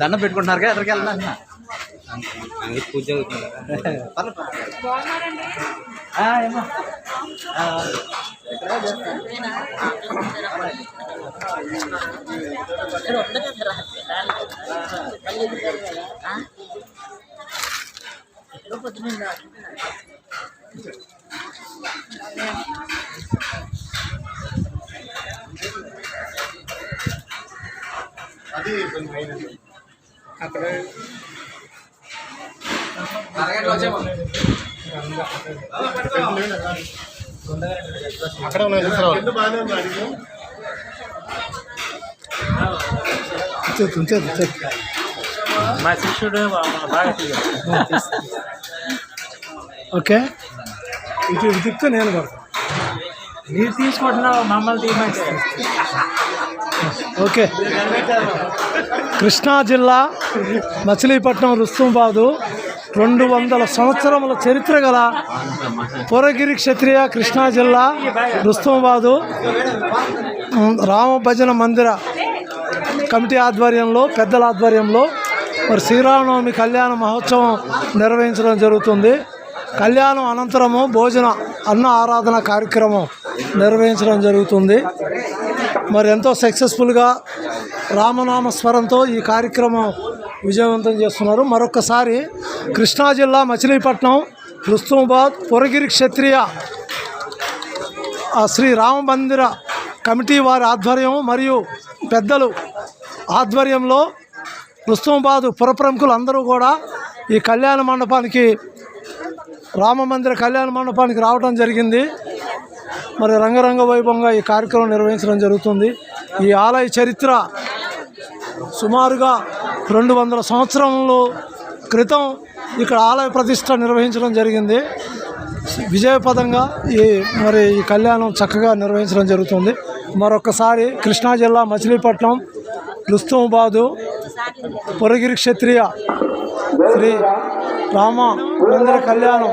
దండం పెట్టుకుంటున్నారు కదా ఎక్కడికి వెళ్ళాలి పూజ పొద్దున అక్కడ అక్కడ ఉన్నాయి మా శిష్యుడు ఓకే? ఇది దిక్కు నేను పడతాను నీరు తీసుకుంటున్నావు మమ్మల్ని తీయమంటే. ఓకే. కృష్ణా జిల్లా మచిలీపట్నం రుస్తుంబాదు రెండు వందల సంవత్సరముల చరిత్ర గల పురగిరి క్షత్రియ కృష్ణా జిల్లా రుస్తుంబాదు. రామభజన మందిర కమిటీ ఆధ్వర్యంలో పెద్దల ఆధ్వర్యంలో మరి శ్రీరామనవమి కళ్యాణ మహోత్సవం నిర్వహించడం జరుగుతుంది. కళ్యాణం అనంతరము భోజన అన్న ఆరాధన కార్యక్రమం నిర్వహించడం జరుగుతుంది. మరి ఎంతో సక్సెస్ఫుల్గా రామనామ స్వరంతో ఈ కార్యక్రమం విజయవంతం చేస్తున్నారు. మరొకసారి కృష్ణా జిల్లా మచిలీపట్నం రుస్తుమాబాద్ పురగిరి క్షత్రియ శ్రీ రామ మందిర కమిటీ వారి ఆధ్వర్యం మరియు పెద్దలు ఆధ్వర్యంలో రుస్తుమాబాద్ పురప్రముఖులు అందరూ కూడా ఈ కళ్యాణ మండపానికి రామ మందిర కళ్యాణ మండపానికి రావడం జరిగింది. మరి రంగరంగ వైభవంగా ఈ కార్యక్రమం నిర్వహించడం జరుగుతుంది. ఈ ఆలయ చరిత్ర సుమారుగా రెండు వందల సంవత్సరంలో క్రితం ఇక్కడ ఆలయ ప్రతిష్ట నిర్వహించడం జరిగింది. విజయపదంగా ఈ మరి ఈ కళ్యాణం చక్కగా నిర్వహించడం జరుగుతుంది. మరొకసారి కృష్ణా జిల్లా మచిలీపట్నం లుస్తూబాదు పొరగిరి క్షత్రియ శ్రీ రామ మందిర కళ్యాణం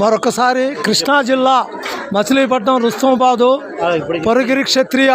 మరొకసారి కృష్ణా జిల్లా మచిలీపట్నం రుస్తమాబాదు పొరగిరి క్షత్రియ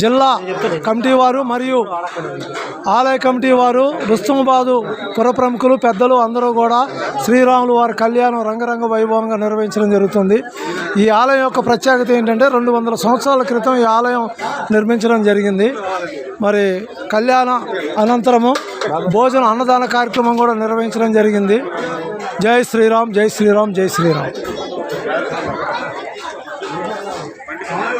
జిల్లా కమిటీ వారు మరియు ఆలయ కమిటీ వారు రుస్తమాబాదు పుర ప్రముఖులు పెద్దలు అందరూ కూడా శ్రీరాములు వారి కళ్యాణం రంగరంగ వైభవంగా నిర్వహించడం జరుగుతుంది. ఈ ఆలయం యొక్క ప్రత్యేకత ఏంటంటే రెండు వందల సంవత్సరాల క్రితం ఈ ఆలయం నిర్మించడం జరిగింది. మరి కళ్యాణ అనంతరము భోజన అన్నదాన కార్యక్రమం కూడా నిర్వహించడం జరిగింది. జై శ్రీరామ్ జై శ్రీరామ్ జై శ్రీరామ్.